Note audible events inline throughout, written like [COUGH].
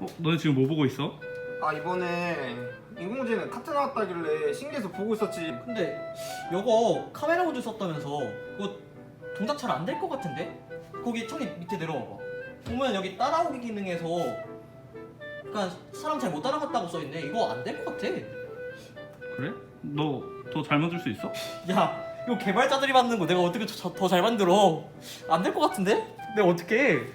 어, 너네 지금 뭐 보고 있어? 아 이번에 인공지능 카트 나왔다길래 신기해서 보고 있었지 근데 이거 카메라 모듈 썼다면서 그거 동작 잘 안 될 것 같은데? 거기 창립 밑에 내려와봐 보면 여기 따라오기 기능에서 그러니까 사람 잘 못 따라갔다고 써있네 이거 안 될 것 같아 그래? 너 더 잘 만들 수 있어? [LAUGHS] 야 이거 개발자들이 만든 거 내가 어떻게 더 잘 만들어 안 될 것 같은데? 내가 어떻게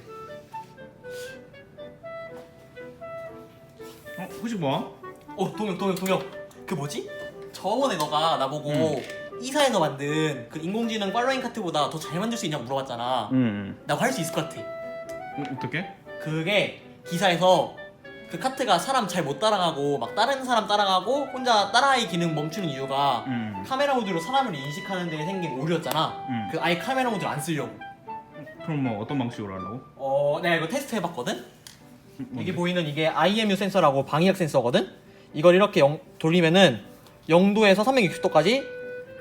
어, 혹시 뭐? 어 동혁 동혁 동혁 그 뭐지? 저번에 너가 나보고 응. 이사에서 만든 그 인공지능 팔로잉 카트보다 더 잘 만들 수 있냐고 물어봤잖아 응. 나할 수 있을 것 같아 어, 어떻게? 그게 기사에서 그 카트가 사람 잘 못 따라가고 막 다른 사람 따라가고 혼자 따라하기 기능 멈추는 이유가 응. 카메라 모듈로 사람을 인식하는 데 생긴 오류였잖아 응. 그 아예 카메라 모듈 안 쓰려고 그럼 뭐 어떤 방식으로 하려고? 어 내가 이거 테스트 해봤거든? 이게 보이는 이게 IMU 센서라고 방위력 센서거든? 이걸 이렇게 영- 돌리면은 0도에서 360도까지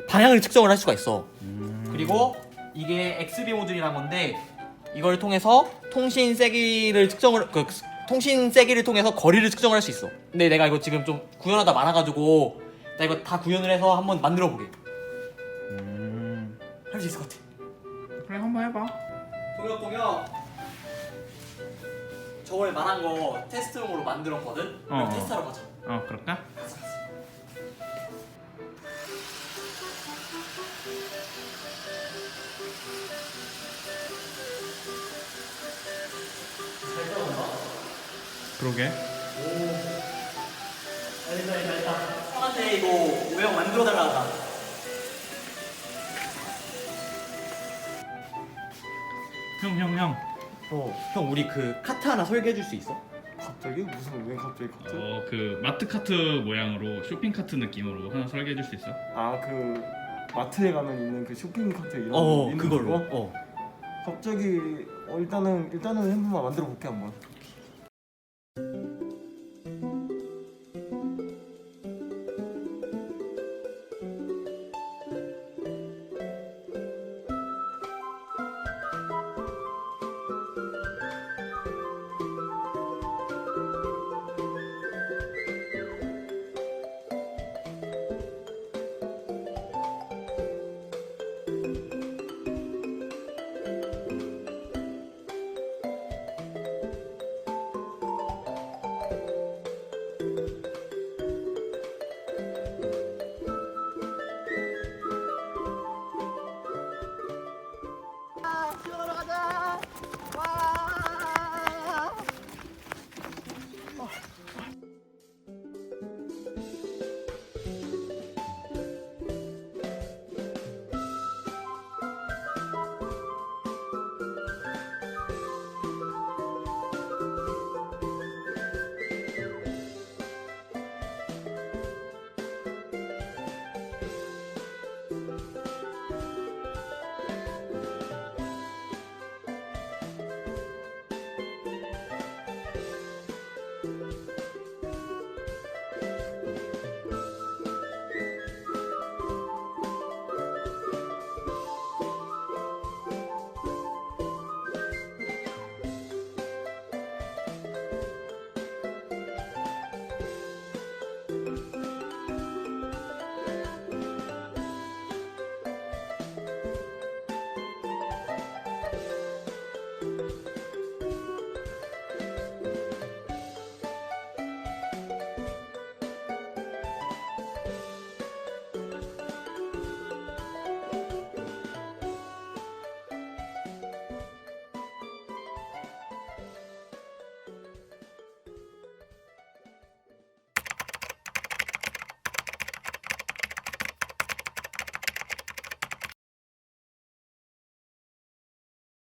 방향을 측정을 할 수가 있어 음. 그리고 이게 XB 모듈이라는 건데 이걸 통해서 통신 세기를 측정을 그 통신 세기를 통해서 거리를 측정을 할 수 있어. 근데 내가 이거 지금 좀 구현하다 많아가지고 나 이거 다 구현을 해서 한번 만들어 보게. 음. 할수 있을 것 같아. 그래 한번 해봐. 동혁 동혁. 저번에 말한 거 테스트용으로 만들었거든. 어. 테스트하러 가자. 어 그럴까? 잘. 그러게. 알겠다 알겠다 알겠다. 형한테 이거 모양 만들어 달라 하자. 형 형 형. 어. 형 우리 그 카트 하나 설계해 줄 수 있어? 갑자기? 무슨 왜 갑자기 카트? 어 그 마트 카트 모양으로 쇼핑 카트 느낌으로 하나 설계해 줄 수 있어? 아 그 마트에 가면 있는 그 쇼핑 카트 이런 어 있는 그걸로. 그거? 어. 갑자기 어, 일단은 일단은 한번만 만들어 볼게 한번